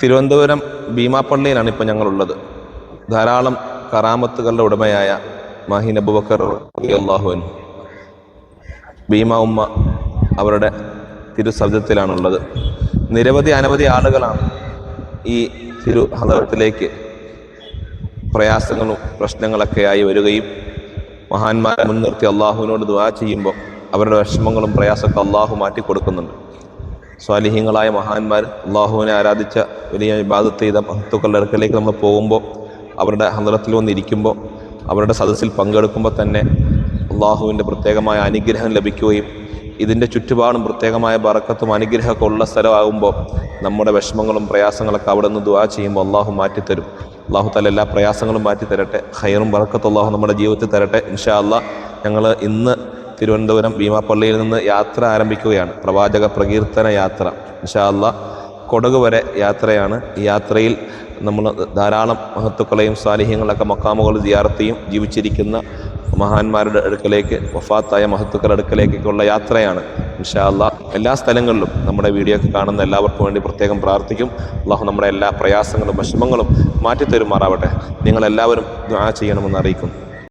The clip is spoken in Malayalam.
തിരുവനന്തപുരം ഭീമാപ്പള്ളിയിലാണ് ഇപ്പോൾ ഞങ്ങളുള്ളത്. ധാരാളം കറാമത്തുകളുടെ ഉടമയായ മാഹിൻ അബുബക്കർ അള്ളാഹുവിൻ ഭീമ ഉമ്മ അവരുടെ തിരുസബ്ദത്തിലാണുള്ളത് നിരവധി അനവധി ആളുകളാണ് ഈ തിരു ഹലത്തിലേക്ക് പ്രയാസങ്ങളും പ്രശ്നങ്ങളൊക്കെ ആയി വരികയും മഹാന്മാരെ മുൻനിർത്തി അള്ളാഹുവിനോട് ദുആ ചെയ്യുമ്പോൾ അവരുടെ വിഷമങ്ങളും പ്രയാസമൊക്കെ അള്ളാഹു മാറ്റിക്കൊടുക്കുന്നുണ്ട്. സ്വാലിഹ്യങ്ങളായ മഹാന്മാർ അള്ളാഹുവിനെ ആരാധിച്ച വലിയ വിവാദത്ത് ചെയ്ത മഹത്തുക്കളുടെ അടുക്കലേക്ക് നമ്മൾ പോകുമ്പോൾ അവരുടെ ഹന്തലത്തിൽ വന്നിരിക്കുമ്പോൾ അവരുടെ സദസ്സിൽ പങ്കെടുക്കുമ്പോൾ തന്നെ അള്ളാഹുവിന്റെ പ്രത്യേകമായ അനുഗ്രഹം ലഭിക്കുകയും ഇതിന്റെ ചുറ്റുപാടും പ്രത്യേകമായ ബറക്കത്തും അനുഗ്രഹമൊക്കെ ഉള്ള സ്ഥലമാകുമ്പോൾ നമ്മുടെ വിഷമങ്ങളും പ്രയാസങ്ങളൊക്കെ അവിടെ നിന്ന് ദുവാ ചെയ്യുമ്പോൾ അള്ളാഹു മാറ്റിത്തരും. അള്ളാഹു തല എല്ലാ പ്രയാസങ്ങളും മാറ്റി തരട്ടെ ഹൈറും ബറക്കത്തും അള്ളാഹു നമ്മുടെ ജീവിതത്തിൽ തരട്ടെ. ഇൻഷാ അള്ളാഹ് ഞങ്ങൾ ഇന്ന് തിരുവനന്തപുരം ഭീമാപ്പള്ളിയിൽ നിന്ന് യാത്ര ആരംഭിക്കുകയാണ്. പ്രവാചക പ്രകീർത്തന യാത്ര. ഇൻഷാ അള്ളാഹ് കൊടക് വരെ യാത്രയാണ്. ഈ യാത്രയിൽ നമ്മൾ ധാരാളം മഹത്തുക്കളെയും സാലിഹ്യങ്ങളൊക്കെ മക്കാമുകൾ ജിയാർത്തിയും ജീവിച്ചിരിക്കുന്ന മഹാന്മാരുടെ അടുക്കലേക്ക് വഫാത്തായ മഹത്തുക്കളുടെ അടുക്കലേക്കൊക്കെയുള്ള യാത്രയാണ്. ഇൻഷാ അള്ളാഹ് എല്ലാ സ്ഥലങ്ങളിലും നമ്മുടെ വീഡിയോ ഒക്കെ കാണുന്ന എല്ലാവർക്കും വേണ്ടി പ്രത്യേകം പ്രാർത്ഥിക്കും. അള്ളാഹു നമ്മുടെ എല്ലാ പ്രയാസങ്ങളും വിഷമങ്ങളും മാറ്റിത്തരുമാറാവട്ടെ. നിങ്ങളെല്ലാവരും ആ ചെയ്യണമെന്ന് അറിയിക്കുന്നു.